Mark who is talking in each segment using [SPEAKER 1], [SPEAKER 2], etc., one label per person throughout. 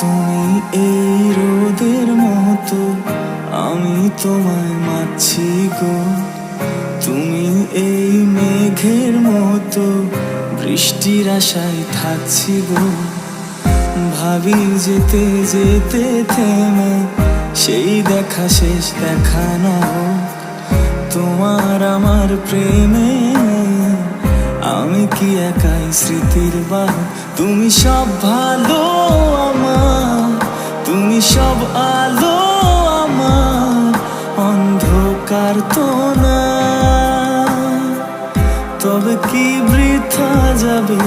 [SPEAKER 1] তুমি এই রোদের মতো, আমি তোমায় মাছি গো। তুমি এই মেঘের মতো, বৃষ্টির আশায় থাকছি গো। ভাবি যেতে যেতে থেমে, সেই দেখা শেষ দেখানো তোমার আমার প্রেমে আমি কি একাই স্মৃতির বাহক তুমি সব ভালো আমার। তুমি সব আলো আমার। অন্ধকার তো না। তবে কি বৃথা যাবে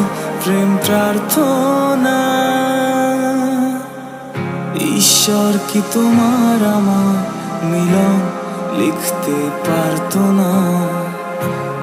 [SPEAKER 1] প্রেম প্রার্থনা? ঈশ্বর কি তোমার আমার মিলন লিখতে পারতো না?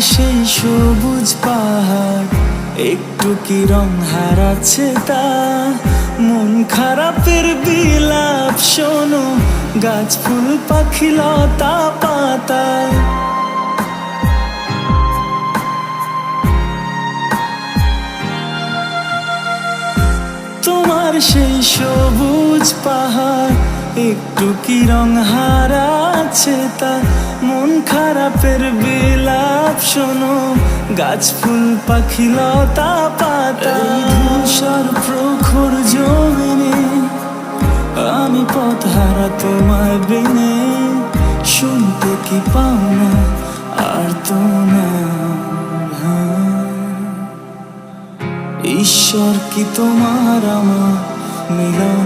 [SPEAKER 1] সেই সবুজ পাহাড়, একটু কি রং হারাচ্ছে তা? মন খারাপের বিলাপ, শোনো, গাছ, ফুল, পাখি, লতা পাতায় তোমার সেই সবুজ পাহাড় একটু কি রং হারাচ্ছে তা? মন খারাপের বিলাপ, শোনো। গাছ, ফুল, পাখি, লতা, পাতা। প্রখর জমিনে আমি পথ হারা তোমায় বেনে। শুনতে কি পাও না, আর তো না। ঈশ্বর কি তোমার আমার মিলন